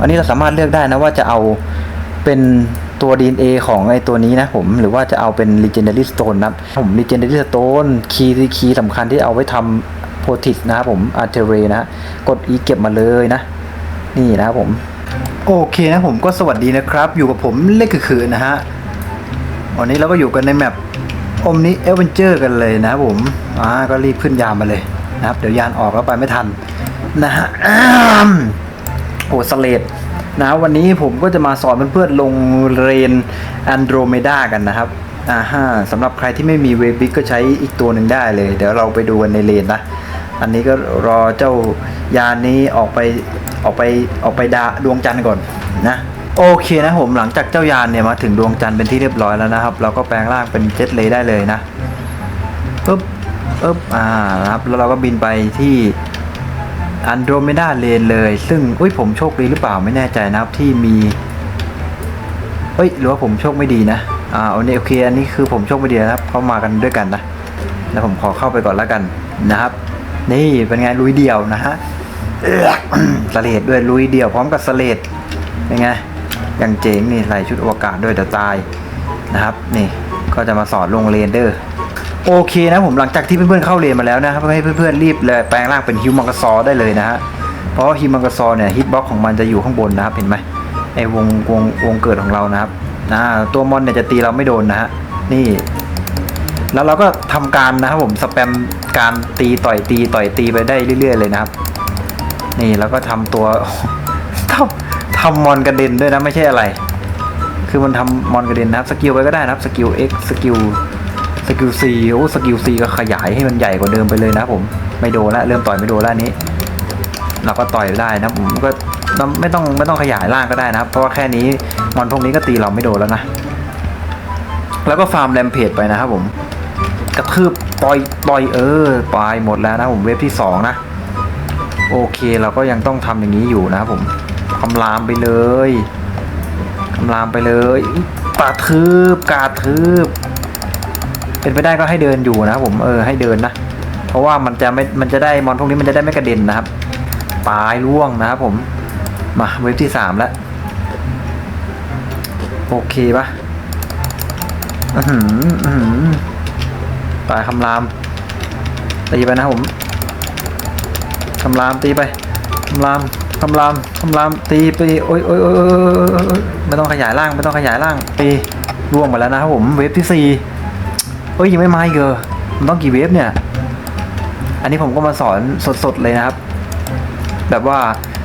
อันนี้เราสามารถเลือกได้นะว่าจะเอาเป็นตัว DNA ของไอตัวนี้นะผม หรือว่าจะเอาเป็น Legendary Stone นะผม Legendary Stone คีย์คีย์สำคัญที่เอาไว้ทำโพติสนะครับผม a r t e r y นะฮะกด E เก็บมาเลยนะ นี่นะครับผม โอเคนะผมก็สวัสดีนะครับ อยู่กับผมเล็กคือนะฮะ วันนี้เราก็อยู่กันในแมปอมนี้เอเวนเจอร์กันเลยนะครับผม อ่า ก็รีบขึ้นยานมาเลยนะครับ เดี๋ยวยานออกแล้วไปไม่ทันนะฮะ โอ้สเลดนะวันนี้ผมก็จะมาสอนเพื่อนๆลงเรนแอนโดรเมดากันนะครับอ่าฮะสำหรับใครที่ไม่มีเวบิกก็ใช้อีกตัวหนึ่งได้เลย เดี๋ยวเราไปดูกันในเรนนะ อันนี้ก็รอเจ้ายานนี้ออกไปออกไปออกไปดาดวงจันทร์ก่อนนะโอเคนะผมหลังจากเจ้ายานเนี่ยมาถึงดวงจันทร์เป็นที่เรียบร้อยแล้วนะครับ เราก็แปลงร่างเป็นเจ็ตเลยได้เลยนะปึ๊บปึ๊บอ่านะครับแล้วเราก็บินไปที่ อันโดรเมดาเลนเลย ซึ่งอุ้ยผมโชคดีหรือเปล่าไม่แน่ใจนะครับที่มีเอ้ยหรือว่าผมโชคไม่ดีนะอ่าโอเคโอเคอันนี้คือผมโชคไม่ดีนะครับเขามากันด้วยกันนะแล้วผมขอเข้าไปก่อนแล้วกันนะครับ นี่เป็นไงลุยเดี่ยวนะฮะเออสเลดด้วยลุยเดี่ยวพร้อมกับสเลดเป็นไงอย่างเจ๋งนี่ใส่ชุดอวกาศด้วยเดี๋ยวตายนะครับ นี่ก็จะมาสอนลงเรนเดอร์ โอเคนะผมหลังจากที่เพื่อนๆเข้าเรียนมาแล้วนะครับให้เพื่อนๆรีบเลยแปลงร่างเป็นฮิวมังกรซอได้เลยนะฮะเพราะฮิวมังกรซอเนี่ยฮิตบ็อกของมันจะอยู่ข้างบนนะครับเห็นไหมไอ้วงวงวงเกิดของเรานะครับนะตัวมอนเนี่ยจะตีเราไม่โดนนะฮะนี่ แล้วเราก็ทำการนะครับผมสแปมการตีต่อยตีต่อยตีไปได้เรื่อย ๆ เลยนะครับ นี่แล้วก็ทำตัวทำทำมอนกระเด็นด้วยนะไม่ใช่อะไร คือมันทำมอนกระเด็นนะครับสกิลไปก็ได้นะครับสกิล X สกิล สกิล C โอ้สกิล C ก็ขยายให้มันใหญ่กว่าเดิมไปเลยนะผมไม่โดนละเริ่มต่อยไม่โดนละนี้ เราก็ต่อยได้นะผมก็ไม่ต้องไม่ต้องขยายร่างก็ได้นะครับ เพราะว่าแค่นี้มอนพวกนี้ก็ตีเราไม่โดนแล้วนะแล้วก็ฟาร์มแรมเพจไปนะครับผมกระทืบต่อยต่อยเออปลายหมดแล้วนะผมเวฟที่สองนะโอเคเราก็ยังต้องทำอย่างนี้อยู่นะครับผมคำรามไปเลยคำรามไปเลยกระทืบกระทืบ เป็นไปได้ก็ให้เดินอยู่นะครับผมเออให้เดินนะ เพราะว่ามันจะไม่มันจะได้มอนพวกนี้มันจะได้ไม่กระเด็นนะครับตายร่วงนะครับผมมาเวฟที่สามแล้วโอเคปะอือหืออื้อหือตายคำรามตีไปนะผมคำรามตีไปคำรามคำรามคำรามตีไปโอ้ยโอ้ยโอ้ยโอ้ยไม่ต้องขยายร่างไม่ต้องขยายร่างตีร่วงมาแล้วนะครับผมเวฟที่สี่ เอ้ยยังไม่มาอีกเหรอมันต้องกี่เวฟเนี่ย อันนี้ผมก็มาสอนสดๆเลยนะครับ แบบว่า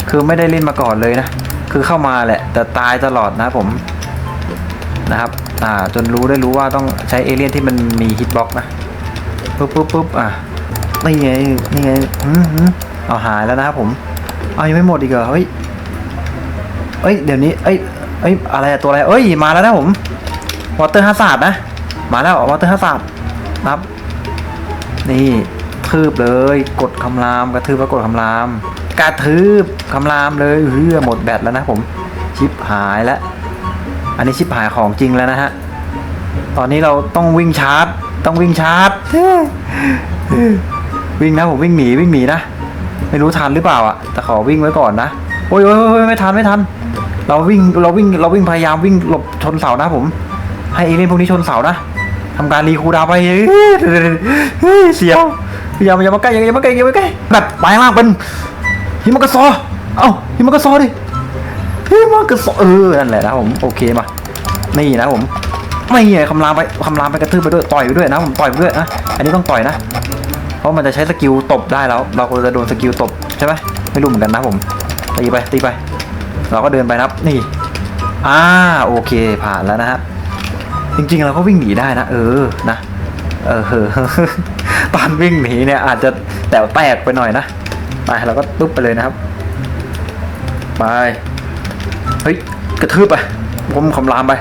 คือไม่ได้เล่นมาก่อนเลยนะ คือเข้ามาแหละ แต่ตายตลอดนะผมนะครับ อ่าจนรู้ได้รู้ว่าต้องใช้เอเลี่ยนที่มันมีฮิตบ็อกนะปุ๊บปุ๊บปุ๊บอะนี่ไงนี่ไงอืมอืมเอาหายแล้วนะครับผมเอายังไม่หมดอีกเหรอเฮ้ยเอ้ยเดี๋ยวนี้เอ้ยเอ้ยอะไรอะตัวอะไรเอ้ยมาแล้วนะผมวอเตอร์ฮัสซาดนะ มาแล้ววอเตอร์ฮัสซาดครับ นี่ทืบเลย กดคำรามกระทืบแล้วกดคำรามกระทืบคำรามเลยเฮือหมดแบตแล้วนะผมชิปหายแล้ว อันนี้ชิปหายของจริงแล้วนะฮะ ตอนนี้เราต้องวิ่งชาร์จ ต้องวิ่งชาร์จ วิ่งนะผมวิ่งหนีวิ่งหนีนะ ไม่รู้ทันหรือเปล่าอะ แต่ขอวิ่งไว้ก่อนนะ โอ้ยโอ้ยโอ้ยไม่ทันไม่ทัน เราวิ่งเราวิ่งเราวิ่งพยายามวิ่งหลบชนเสานะผม ให้เอเลี่ยนพวกนี้ชนเสานะ ทำการรีคูดาวไปเฮ้ยเสียวอย่าอย่ามาใกล้อย่ามาใกล้อย่ามาใกล้แบบไปมากเป็นฮิมังกรซอเอ้าฮิมังกรซอดิพี่มันก็สเออนั่นแหละนะผมโอเคมานี่นะผมไม่ไงคำรามไปคำรามไปกระทืบไปด้วยต่อยไปด้วยนะผมต่อยไปด้วยนะอันนี้ต้องต่อยนะ เพราะมันจะใช้สกิลตบได้แล้ว เราก็จะโดนสกิลตบใช่ไหมไม่รู้เหมือนกันนะผมตีไปตีไป เราก็เดินไปนะครับนี่อ่าโอเคผ่านแล้วนะฮะ จริง ๆ เราก็วิ่งหนีได้นะ เออนะเออเฮ้อตอนวิ่งหนีเนี่ยอาจจะแต่แตกไปหน่อยนะไปเราก็ตุ๊บไปเลยนะครับไปเฮ้ยกระทืบไปผมคำรามไป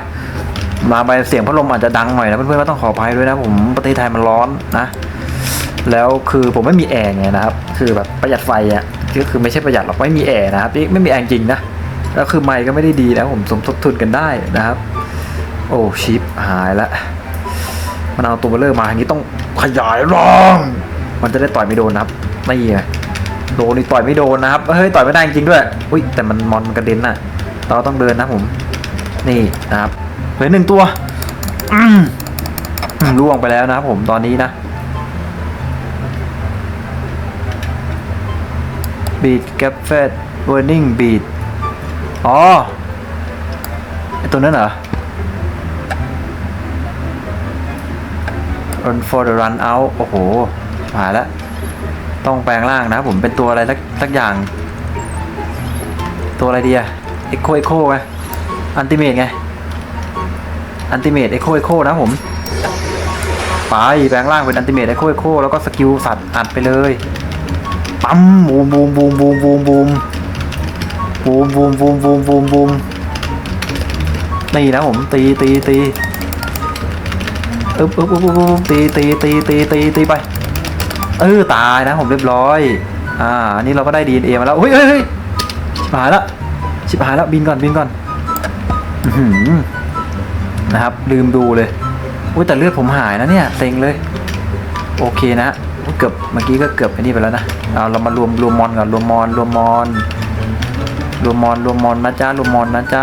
คำรามไปเสียงพัดลมอาจจะดังหน่อยนะเพื่อนๆก็ต้องขออภัยด้วยนะผมประเทศไทยมันร้อนนะ แล้วคือผมไม่มีแอร์ไงนะครับคือแบบประหยัดไฟอะก็คือไม่ใช่ประหยัดหรอกไม่มีแอร์นะครับไม่มีแอร์จริงนะแล้วคือไมค์ก็ไม่ได้ดีนะผมสมทบทุนกันได้นะครับ โอ้ชิปหายละมันเอาตัวเบลเลอร์มาอย่างนี้ต้องขยายร่องมันจะได้ต่อยไม่โดนนะครับนี่ไงโดนนี่ต่อยไม่โดนนะครับเฮ้ยต่อยไม่ได้จริงด้วยอุ้ยแต่มันมอนมันกระเด็นน่ะเราต้องเดินนะผม นี่นะครับเหลือหนึ่งตัวอืมอืมล่วงไปแล้วนะครับผมตอนนี้นะบีดแกปเฟตเวอร์นิ่งบีดอ๋อไอตัวนั้นเหรอ run for the run out โอ้โหหายแล้วต้องแปลงร่างนะผมเป็นตัวอะไรสักสักอย่าง ตัวอะไรดีอะเอ็กโคเอ็กโคไงอันติเมตไงอันติเมตเอ็กโคเอ็กโคนะผมไปแปลงร่างเป็นอันติเมตเอ็กโคเอ็กโคแล้วก็สกิลสัตว์อัดไปเลยปั๊มบูมบูมบูมบูมบูมบูมบูมบูมบูมบูมบูมบูมนี่นะผมตีตีตี อึ๊บอึ๊บอึ๊บอึ๊บตีตีตีตีตีตีไปเออตายนะผมเรียบร้อย อ่าอันนี้เราก็ได้ DNA มาแล้วเฮ้ยเฮ้ยชิบหายแล้วชิบหายแล้วบินก่อนบินก่อนนะครับ ลืมดูเลยอุ้ยแต่เลือดผมหายนะเนี่ยเซ็งเลย โอเคนะเกือบเมื่อกี้ก็เกือบไอ้นี่ไปแล้วนะเอาเรามารวมรวมมอนก่อนรวมมอนรวมมอนรวมมอนรวมมอนนะจ๊ะรวมมอนนะจ๊ะ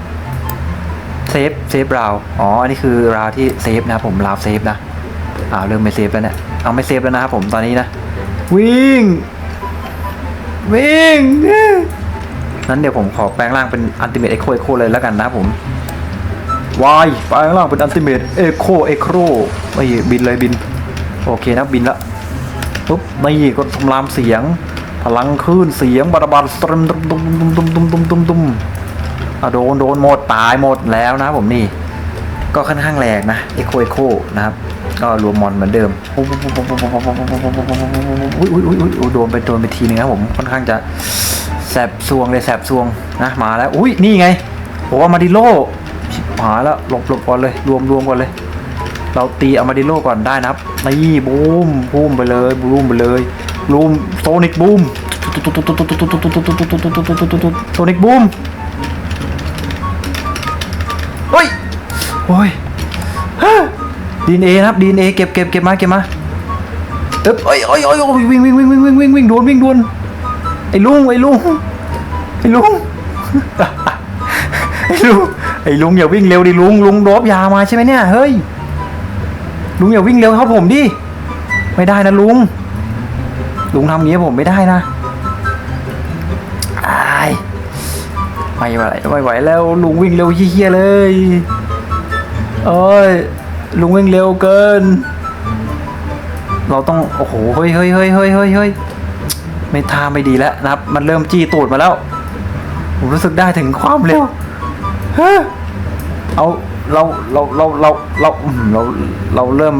เซฟเซฟราวอ๋ออันนี้คือราวที่เซฟนะผมราวเซฟนะอ่าเริ่มไม่เซฟแล้วเนี่ยเอาไม่เซฟแล้วนะครับผมตอนนี้นะ วิ่ง วิ่งนั้นเดี๋ยวผมขอแปลงร่างเป็นอันติเมตเอ็กโคเอ็กโคเลยแล้วกันนะผมวายแปลงร่างเป็นอันติเมตเอ็กโคเอ็กโคไม่บินเลยบิน โอเคนะบินละปุ๊บนี่ก็ทำลามเสียง พลังคลื่นเสียงบาดบาดตรมตุ้มตุ้มตุ้มตุ้มตุ้มตุ้มตุ้มตุ้มอะโดนโดนหมด ตายหมดแล้วนะผมนี่ ก็ค่อนข้างแรงนะเอ็กโคเอ็กโคนะครับ ก็รวมมอนเหมือนเดิมอุ้ยอุ้ยอุ้ยอุ้ยโดนไปโดนไปทีนึงครับผมค่อนข้างจะแสบซวงเลยแสบซวงนะมาแล้วอุ้ยนี่ไงโอ้มาดิโลชิบหายแล้วหลบหลบก่อนเลยรวมรวมก่อนเลย เราตีอามาดิโลก่อนได้นะครับนี่บูมบูมไปเลยบูมไปเลยบูมโซนิกบูมโซนิกบูม เฮ้ยโอ้ยดีเอนะครับดีเอเก็บเก็บเก็บมาเก็บมาเอ๊บเอ้ยเอ้ยเอ้ยวิ่งวิ่งวิ่งวิ่งวิ่งวิ่งวิ่งดวนวิ่งดวนไอ้ลุงไอ้ลุงไอ้ลุงไอ้ลุงไอ้ลุงอย่าวิ่งเร็วดิลุงลุงโดบยามาใช่ไหมเนี่ยเฮ้ยลุงอย่าวิ่งเร็วครับผมดิไม่ได้นะลุงลุงทำอย่างนี้ผมไม่ได้นะ ไม่ไหวไม่ไหวแล้วลุงวิ่งเร็วเฮี้ยเลยโอ้ยลุงวิ่งเร็วเกิน เราต้องโอ้โหเฮ้ยเฮ้ยเฮ้ยเฮ้ยเฮ้ยเฮ้ยไม่ท่าไม่ดีแล้วนะครับ มันเริ่มจี้ตูดมาแล้วผมรู้สึกได้ถึงความเร็วเฮ้ยเอาเราเราเราเราเราเราเราเริ่ม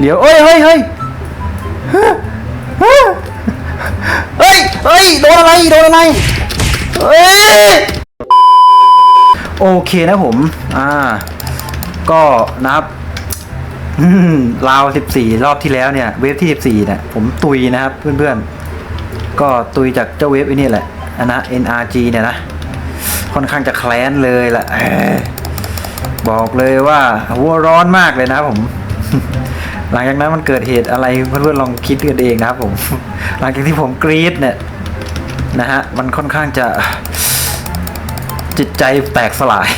เดี๋ยวเอ้ยเฮ้ยเฮ้ย เฮ้ย โดนอะไร โดนอะไร เฮ้ย โอเคนะผม อ่า ก็นับอืมราว 14 รอบที่แล้วเนี่ย เวฟที่ 14เนี่ย ผมตุยนะครับเพื่อนๆ ก็ตุยจากเจ้าเวฟไอ้นี่แหละอันนะ NRG เนี่ยนะ ค่อนข้างจะแคลนเลยแหละบอกเลยว่าหัวร้อนมากเลยนะผม หลังจากนั้นมันเกิดเหตุอะไรเพื่อนๆลองคิดกันเองนะครับผม หลังจากที่ผมกรี๊ดเนี่ย นะฮะ มันค่อนข้างจะจิตใจแตกสลาย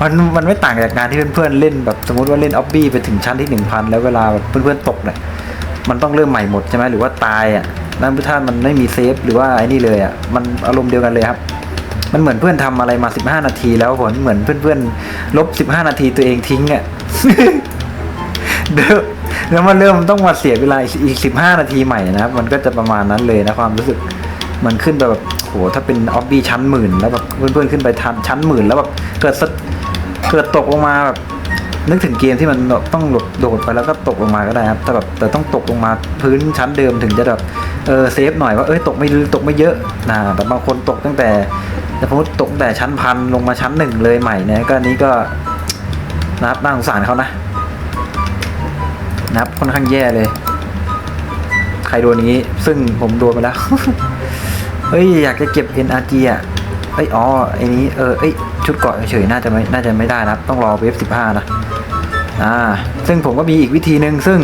มันมันไม่ต่างจากการที่เพื่อนๆเล่นแบบสมมติว่าเล่นออบบี้ไปถึงชั้นที่หนึ่งพันแล้วเวลาแบบเพื่อนๆตกเนี่ยมันต้องเริ่มใหม่หมดใช่ไหมหรือว่าตายอะนั่นถ้ามันไม่มีเซฟหรือว่าไอ้นี่เลยอะมันอารมณ์เดียวกันเลยครับ มันเหมือนเพื่อนทำอะไรมา 15 นาที แล้วผลเหมือนเพื่อนๆลบ 15 นาทีตัวเองทิ้งอะเดี๋ยว แล้วมันเริ่มต้องมาเสียเวลาอีก15นาทีใหม่นะครับ มันก็จะประมาณนั้นเลยนะความรู้สึกมันขึ้นไปแบบโหถ้าเป็นออบบี้ชั้นหมื่นแล้วแบบเพื่อนๆขึ้นไปทันชั้นหมื่นแล้วแบบเกิดเกิดตกลงมาแบบนึกถึงเกมที่มันต้องหลบโดดไปแล้วก็ตกลงมาก็ได้ครับ แต่แบบแต่ต้องตกลงมาพื้นชั้นเดิมถึงจะแบบเออเซฟหน่อยว่าเอ้ยตกไม่ตกไม่เยอะนะแต่บางคนตกตั้งแต่แต่สมมติตกแต่ชั้นพันลงมาชั้นหนึ่งเลยใหม่เนี่ยก็อันนี้ก็นะครับน่าสงสารเขานะ นะครับค่อนข้างแย่เลย ใครโดนนี้ ซึ่งผมโดนไปแล้ว เฮ้ย อยากจะเก็บ NRG อะเอ้ยอ๋อไอ้นี้เออเอ้ยชุดเกาะเฉยๆน่าจะไม่น่าจะไม่ได้นะครับต้องรอเวฟ15นะอ่าซึ่งผมก็มีอีกวิธีหนึ่งซึ่ง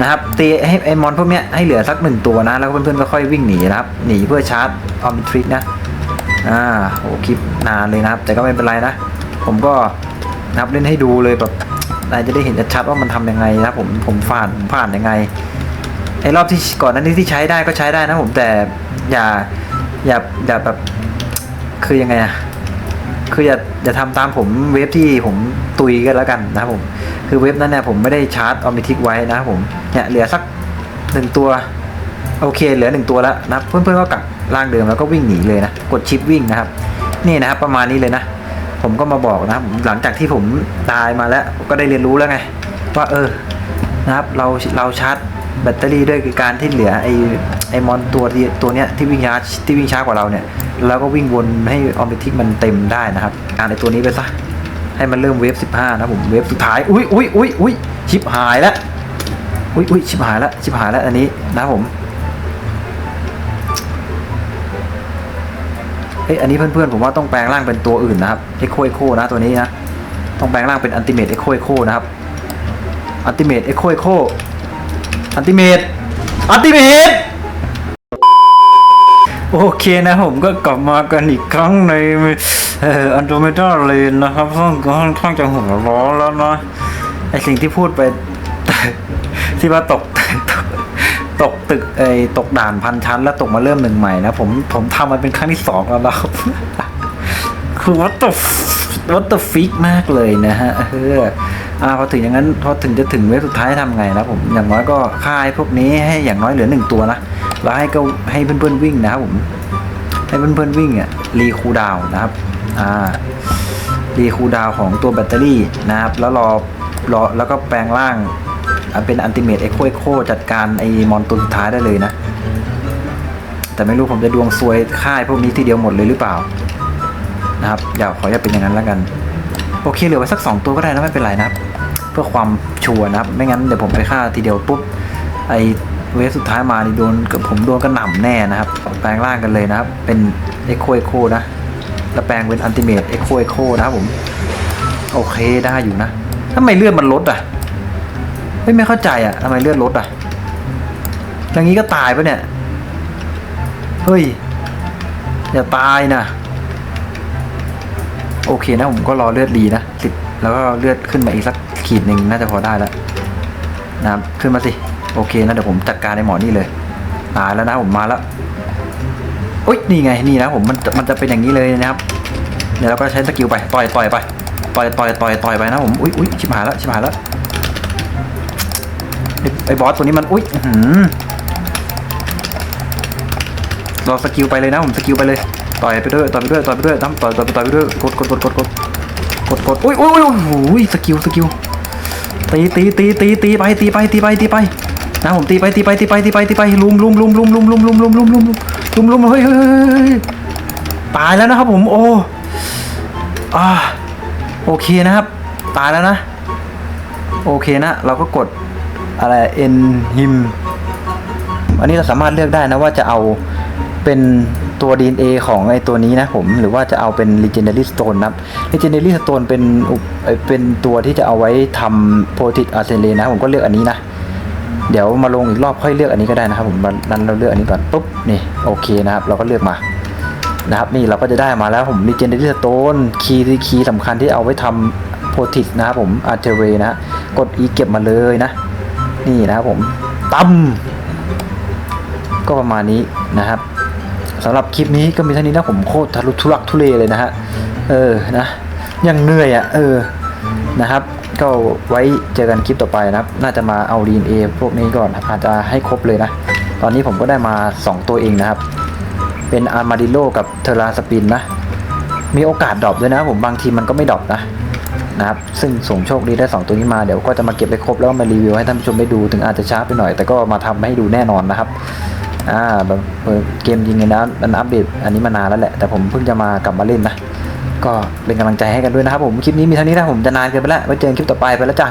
นะครับตีให้ไอมอนพวกเนี้ยให้เหลือสักหนึ่งตัวนะ แล้วเพื่อนๆก็ค่อยวิ่งหนีนะครับ หนีเพื่อชาร์จออมทริกนะอ่าโหคลิปนานเลยนะครับ แต่ก็ไม่เป็นไรนะ ผมก็นับเล่นให้ดูเลยแบบ นายจะได้เห็นชัดว่ามันทำยังไงนะผมผมผ่านผมผ่านยังไงไอ้รอบที่ก่อนนั้นที่ใช้ได้ก็ใช้ได้นะผมแต่อย่าอย่าอย่าแบบคือยังไงอะคืออย่าอย่าทำตามผมเว็บที่ผมตุยกันแล้วกันนะครับผม คือเว็บนั้นเนี่ยผมไม่ได้ชาร์จออมิทิกไว้นะครับผมเนี่ยเหลือสักหนึ่งตัวโอเคเหลือหนึ่งตัวแล้วนะเพื่อนๆก็กลับร่างเดิมแล้วก็วิ่งหนีเลยนะกดชิปวิ่งนะครับ นี่นะครับประมาณนี้เลยนะ ผมก็มาบอกนะครับ หลังจากที่ผมตายมาแล้วก็ได้เรียนรู้แล้วไง ว่าเออนะครับเราเราชาร์จแบตเตอรี่ด้วยการที่เหลือไอไอมอนตัวตัวเนี้ยที่วิ่งช้าที่วิ่งช้ากว่าเราเนี่ยแล้วก็วิ่งวนให้ออมเบทิกมันเต็มได้นะครับอ่านไอตัวนี้ไปซะให้มันเริ่มเวฟ15นะผมเวฟสุดท้ายอุ้ยอุ้ยอุ้ยอุ้ยชิบหายแล้วอุ้ยอุ้ยชิบหายแล้วชิบหายแล้วอันนี้นะผม เอ้ยอันนี้เพื่อนๆผมว่าต้องแปลงร่างเป็นตัวอื่นนะครับเอ็กโคเอ็กโคนะตัวนี้นะต้องแปลงร่างเป็นอันติเมตเอ็กโคเอ็กโคนะครับอันติเมตเอ็กโคเอ็กโคอันติเมตอันติเมตโอเคนะผมก็กลับมากันอีกครั้งในอันโดเมดาเลนนะครับซึ่งค่อนข้างจะหัวร้อนแล้วนะไอสิ่งที่พูดไปที่ว่าตก ตกตึกไอ้ตกด่านพันชั้น แล้วตกมาเริ่มหนึ่งใหม่นะผมผมทำมันเป็นครั้งที่สองแล้วครับคือวัตถุวัตถุฟิกมากเลยนะฮะเอออ่าพอถึงอย่างนั้นพอถึงจะถึงเวฟสุดท้ายทำไงนะผมอย่างน้อยก็ค่ายพวกนี้ให้อย่างน้อยเหลือหนึ่งตัวนะแล้วให้ก็ให้เพื่อนๆวิ่งนะครับผมให้เพื่อนๆวิ่งอะรีคูดาวนะครับอ่ารีคูดาวของตัวแบตเตอรี่นะครับ แล้วรอรอแล้วก็แปลงร่าง อะเป็นอันติเมตเอ็กโคเอ็กโคจัดการไอ้มอนตัวสุดท้ายได้เลยนะ แต่ไม่รู้ผมจะดวงซวยค่ายพวกนี้ทีเดียวหมดเลยหรือเปล่า นะครับอย่าขออย่าเป็นอย่างนั้นแล้วกัน โอเคเหลือไว้สัก 2 ตัวก็ได้นะไม่เป็นไรนะครับ เพื่อความชัวร์นะครับ ไม่งั้นเดี๋ยวผมไปฆ่าทีเดียวปุ๊บไอเวฟสุดท้ายมานี่โดนกับผมโดนกระหน่ำแน่นะครับ แปลงร่างกันเลยนะครับ เป็นเอ็กโคเอ็กโคนะแล้วแปลงเป็นอันติเมตเอ็กโคเอ็กโคนะครับผม โอเคได้อยู่นะทำไมเลือดมันลดอะ ไม่ไม่เข้าใจอะทำไมเลือดลดอะอย่างนี้ก็ตายปะเนี่ย เฮ้ย อย่าตายนะ โอเคนะผมก็รอเลือดดีนะสิบแล้วก็เลือดขึ้นมาอีกสักขีดหนึ่งน่าจะพอได้แล้วนะครับขึ้นมาสิ โอเคนะเดี๋ยวผมจัดการในหมอนี่เลย ตายแล้วนะผมมาแล้วอุ้ยนี่ไงนี่นะผมมันมันจะเป็นอย่างนี้เลยนะครับ เดี๋ยวเราก็ใช้สกิลไปต่อยต่อยไปต่อยต่อยต่อยต่อยไปนะผม อุ้ยอุ้ยชิบหายแล้วชิบหายแล้ว อ้ไอ้บอสตัวนี้มันอุ้ยหือรอสกิลไปเลยนะผมสกิลไปเลยต่อยไปด้วยต่อยไปด้วยต่อยไปด้วยน้ำต่อยต่อยไปต่อยไปด้วยกดกดกดกดกดกดกดอุ้ยอุ้ยอุ้ยโอ้โหสกิลสกิลตีตีตีตีตีไปตีไปตีไปตีไปนะผมตีไปตีไปตีไปตีไปตีไปลุมลุมลุมลุมลุมลุมลุมลุมลุมลุมลุมลุมเฮ้ยเฮ้ยเฮ้ยเฮ้ยตายแล้วนะครับผมโอ้อ่าโอเคนะครับ ตายแล้วนะ โอเคนะ เราก็กด อะไรเอ็นฮิมอันนี้เราสามารถเลือกได้นะว่าจะเอาเป็นตัว DNA ของไอตัวนี้นะผม หรือว่าจะเอาเป็น Legendary Stone นะ Legendary Stone เป็นเป็นตัวที่จะเอาไว้ทำ p r o t i c a r s e n a นะผมก็เลือกอันนี้นะ เดี๋ยวมาลงอีกรอบค่อยเลือกอันนี้ก็ได้นะครับผมนั้นเราเลือกอันนี้ก่อนปุ๊บนี่โอเคนะครับ เราก็เลือกมานะครับ นี่เราก็จะได้มาแล้วผม Legendary Stone คีย์คีย์สำคัญที่เอาไว้ทำ p r o t i c นะครับผม a r t e r y นะฮะกด E เก็บมาเลยนะ นี่นะครับผมตั้มก็ประมาณนี้นะครับสำหรับคลิปนี้ก็มีเท่านี้นะผมโคตรทะลุทุลักทุเลเลยนะฮะเออนะยังเหนื่อยอะ่ะเออนะครับก็ไว้เจอกันคลิปต่อไปนะครับ น่าจะมาเอา DNA พวกนี้ก่อนนะครับอาจจะให้ครบเลยนะ ตอนนี้ผมก็ได้มา 2 ตัวเองนะครับ เป็นอาร์มาดิโลกับเทอราสปินนะ มีโอกาสดรอปด้วยนะผมบางทีมันก็ไม่ดรอปนะ นะครับ ซึ่งส่งโชคดีได้ 2 ตัวนี้มาเดี๋ยวก็จะมาเก็บไปครบแล้วมารีวิวให้ท่านผู้ชมได้ดูถึงอาจจะช้าไปหน่อย แต่ก็มาทำให้ดูแน่นอนนะครับอ่าแบบเกมยิงเนี่ยนะมันอัปเดตอันนี้มานานแล้วแหละ แต่ผมเพิ่งจะมากลับมาเล่นนะ ก็เป็นกำลังใจให้กันด้วยนะครับผมคลิปนี้มีเท่านี้นะผมจะนานเกินไปแล้วไว้เจอกันคลิปต่อไปไปแล้วจ้ะ